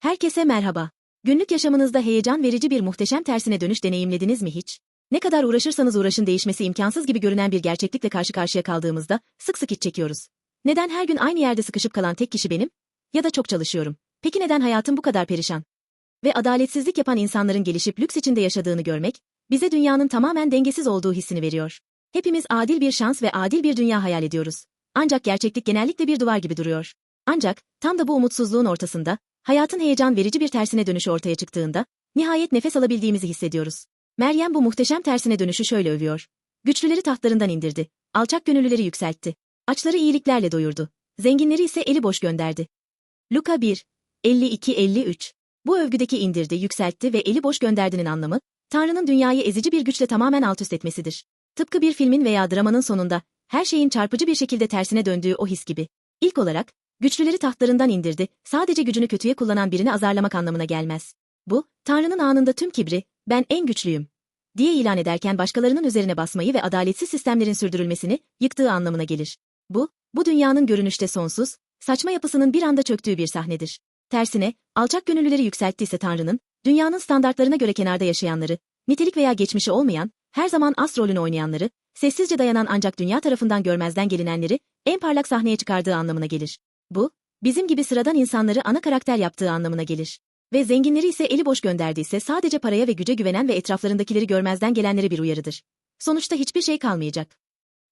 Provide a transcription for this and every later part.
Herkese merhaba. Günlük yaşamınızda heyecan verici bir muhteşem tersine dönüş deneyimlediniz mi hiç? Ne kadar uğraşırsanız uğraşın değişmesi imkansız gibi görünen bir gerçeklikle karşı karşıya kaldığımızda sık sık iç çekiyoruz. Neden her gün aynı yerde sıkışıp kalan tek kişi benim? Ya da çok çalışıyorum. Peki neden hayatım bu kadar perişan? Ve adaletsizlik yapan insanların gelişip lüks içinde yaşadığını görmek, bize dünyanın tamamen dengesiz olduğu hissini veriyor. Hepimiz adil bir şans ve adil bir dünya hayal ediyoruz. Ancak gerçeklik genellikle bir duvar gibi duruyor. Ancak, tam da bu umutsuzluğun ortasında, hayatın heyecan verici bir tersine dönüşü ortaya çıktığında, nihayet nefes alabildiğimizi hissediyoruz. Meryem bu muhteşem tersine dönüşü şöyle övüyor. Güçlüleri tahtlarından indirdi. Alçak gönüllüleri yükseltti. Açları iyiliklerle doyurdu. Zenginleri ise eli boş gönderdi. Luka 1, 52-53 Bu övgüdeki indirdi, yükseltti ve eli boş gönderdinin anlamı, Tanrı'nın dünyayı ezici bir güçle tamamen alt üst etmesidir. Tıpkı bir filmin veya dramanın sonunda, her şeyin çarpıcı bir şekilde tersine döndüğü o his gibi. İlk olarak, güçlüleri tahtlarından indirdi, sadece gücünü kötüye kullanan birini azarlamak anlamına gelmez. Bu, Tanrı'nın anında tüm kibri, ben en güçlüyüm, diye ilan ederken başkalarının üzerine basmayı ve adaletsiz sistemlerin sürdürülmesini yıktığı anlamına gelir. Bu, bu dünyanın görünüşte sonsuz, saçma yapısının bir anda çöktüğü bir sahnedir. Tersine, alçak gönüllüleri yükselttiyse Tanrı'nın, dünyanın standartlarına göre kenarda yaşayanları, nitelik veya geçmişi olmayan, her zaman as rolünü oynayanları, sessizce dayanan ancak dünya tarafından görmezden gelinenleri, en parlak sahneye çıkardığı anlamına gelir. Bu, bizim gibi sıradan insanları ana karakter yaptığı anlamına gelir. Ve zenginleri ise eli boş gönderdiyse sadece paraya ve güce güvenen ve etraflarındakileri görmezden gelenlere bir uyarıdır. Sonuçta hiçbir şey kalmayacak.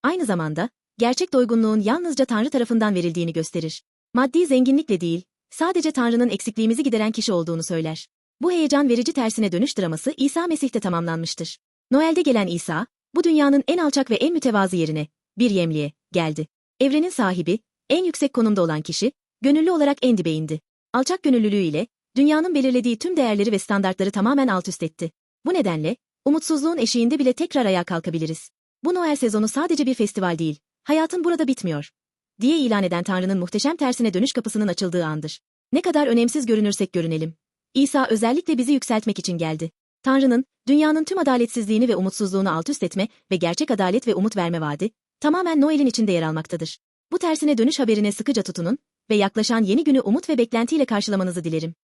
Aynı zamanda, gerçek doygunluğun yalnızca Tanrı tarafından verildiğini gösterir. Maddi zenginlikle değil, sadece Tanrı'nın eksikliğimizi gideren kişi olduğunu söyler. Bu heyecan verici tersine dönüş draması İsa Mesih'te tamamlanmıştır. Noel'de gelen İsa, bu dünyanın en alçak ve en mütevazı yerine, bir yemliğe, geldi. Evrenin sahibi, en yüksek konumda olan kişi, gönüllü olarak en dibe indi. Alçak gönüllülüğüyle, dünyanın belirlediği tüm değerleri ve standartları tamamen alt üst etti. Bu nedenle, umutsuzluğun eşiğinde bile tekrar ayağa kalkabiliriz. Bu Noel sezonu sadece bir festival değil, hayatın burada bitmiyor. Diye ilan eden Tanrı'nın muhteşem tersine dönüş kapısının açıldığı andır. Ne kadar önemsiz görünürsek görünelim. İsa özellikle bizi yükseltmek için geldi. Tanrı'nın, dünyanın tüm adaletsizliğini ve umutsuzluğunu alt üst etme ve gerçek adalet ve umut verme vaadi, tamamen Noel'in içinde yer almaktadır. Bu tersine dönüş haberine sıkıca tutunun ve yaklaşan yeni günü umut ve beklentiyle karşılamanızı dilerim.